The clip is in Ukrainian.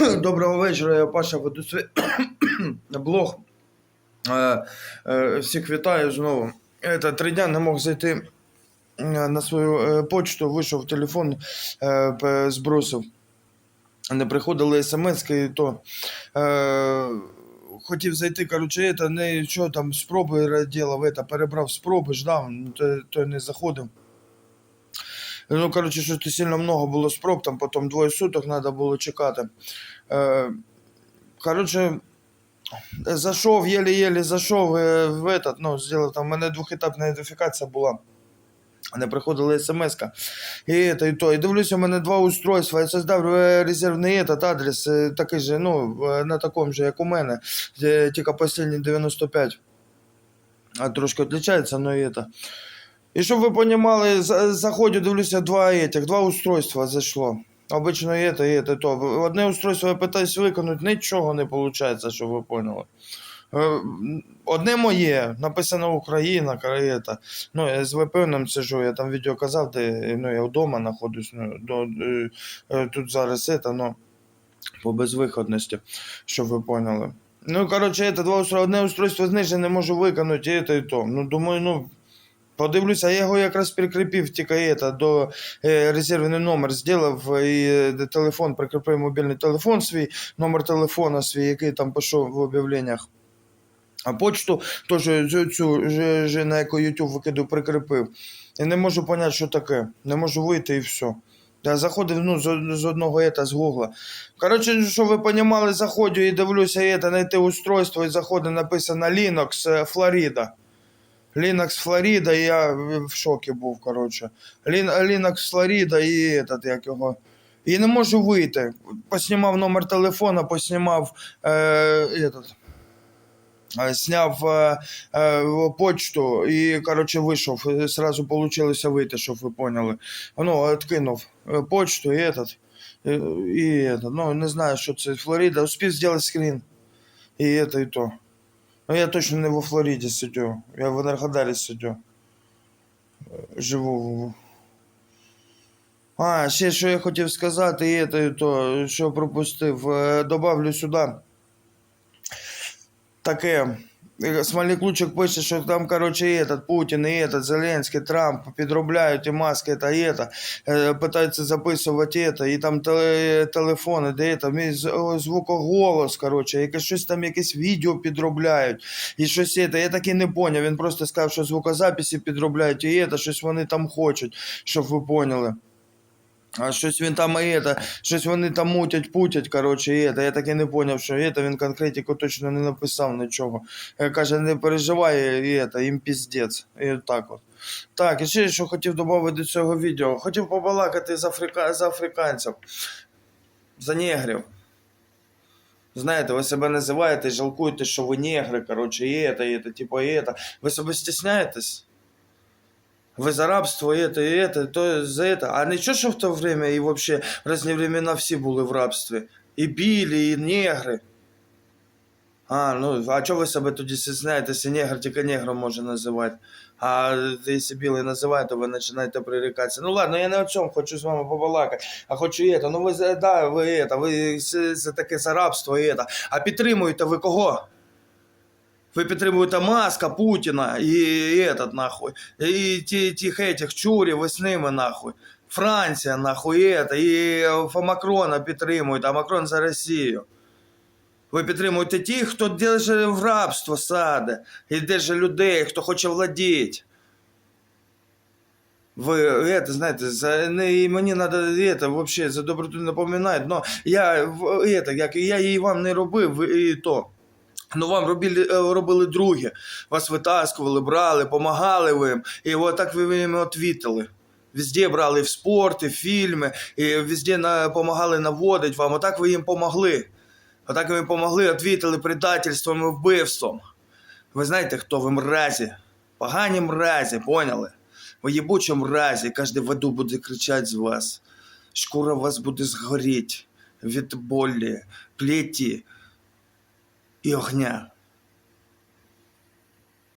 Доброго вечора, я Паша веду свій блог. Е, е, Всіх вітаю знову. Это, три дня не мог зайти е, на свою е, почту, вийшов телефон, е, п- збросив. Не приходили смс і то. Е, хотів зайти, коротше, это, не, що там, спроби робив, это, перебрав спроби, ждав, ну, то, то не заходив. Ну, коротше, щось сильно много було спроб, там потім двоє суток треба було чекати. Е, коротше, зайшов, єлі-єлі зайшов е, в этот, ну, зробив, там, у мене двохетапна ідентифікація була. Не приходила смс-ка. І, это, і то. І дивлюся, у мене два устройства. Я создав е, резервний этот адрес, е, такий же, ну, е, на такому же, як у мене. Е, Тільки останній 95. А трошки відрізняється, но і это. І щоб ви розуміли, заходжу, дивлюся, два этих, два устройства зайшло. Обично і это, і это, то. Одне устройство я питаюсь виконати, нічого не виходить, щоб ви поняли. Е, Одне моє, написано Україна, Караєта. Ну, я з VPN сижу, я там відео казав, де ну, я вдома знаходжусь. Ну, до, е, е, тут зараз це, ну, по безвиходності, щоб ви поняли. Ну, коротше, це два устройства, одне устройство знижене не можу виконати, і це і то. Ну, думаю, ну. Подивлюся, я його якраз прикріпив тільки это, до е, резервний номер зробив і е, телефон, прикріпив мобільний телефон свій, номер телефона свій, який там пішов в об'явленнях. А почту теж цю, же, на яку YouTube викиду прикріпив. І не можу зрозуміти, що таке. Не можу вийти і все. Я заходив ну, з, з одного ета, з Гугла. Коротше, щоб ви розуміли, заходжу і дивлюся, ета, знайти устройство, і заходить написано Linux е, Флорида. Linux Флорида, і я в в шокі був, коротше. Lin- Linux Флорида і этот, як його. І не можу вийти. Поснімав номер телефона, поснімав е, этот, е, сняв е, е, почту і, коротше, вийшов. І Сразу получилося вийти, щоб ви поняли. Ну, откинув е, почту і этот. І, і этот, ну, не знаю, що це Флорида. Успів зробити скрін. І это, і то. Ну, я точно не во Флориді сидю. Я в Енергодарі сидю. Е, Живу. А, ще що я хотів сказати, і це, то, що пропустив. Е, Добавлю сюди. Таке. Е, Смолік Лучик пише, що там, короче, і этот Путін, і этот Зеленський, Трамп підробляють і маски, та і это, е, питаються записувати это, і там теле, телефони, де это, мій з- о, звукоголос, короче, якесь щось там, якесь відео підробляють, і щось это, я так і не поняв, він просто сказав, що звукозаписи підробляють, і это, щось вони там хочуть, щоб ви поняли. А щось він там і это, щось вони там мутять, путять, коротше, і это. Я так і не поняв, що і это, він конкретику точно не написав нічого. Е, Каже, не переживай, і это, їм піздець. І так от. Так, і ще що хотів додати до цього відео. Хотів побалакати з, африка... з африканців, за негрів. Знаєте, ви себе називаєте, жалкуєте, що ви негри, коротше, і это, і это, типу, і это. Ви себе стісняєтесь? Вы за рабство, и это, и это, то за это. А ничего, что в то время и вообще в разные времена все были в рабстве. І білі, і негри. А, ну, а чого ви себе тоді стісняєтеся? Негр тільки негром може називати. А якщо білий називає, то ви починаєте прирікатися. Ну ладно, я не о цьому хочу з вами побалакати. А хочу і це. Ну ви за- да, ви это, ви це, це таке за рабство і це. А підтримуєте ви кого? Ви підтримуєте Маска, Путіна і, і этот нахуй. І ті, тих этих чурів, і з ними нахуй. Франція, нахуй, і это, і е, Макрона підтримують, а Макрон за Росію. Ви підтримуєте тих, хто держить в рабство саде, і держить людей, хто хоче владіти. Ви, это, знаєте, за, не, і мені треба, это, вообще, за доброту напоминати, но я, в- это, як, я її вам не робив, і то. Ну, вам робили, е, робили другі. Вас витаскували, брали, помагали ви. І от так ви їм відвітили. Везде брали в спорт, і в фільми, і везде на, помагали наводити вам. Отак ви їм помогли. Отак ви їм помогли, відвітили предательством і вбивством. Ви знаєте, хто ви мразі? Погані мразі, поняли? Ви єбучі мразі, кожен в аду буде кричати з вас. Шкура вас буде згоріть від болі, плеті і огня.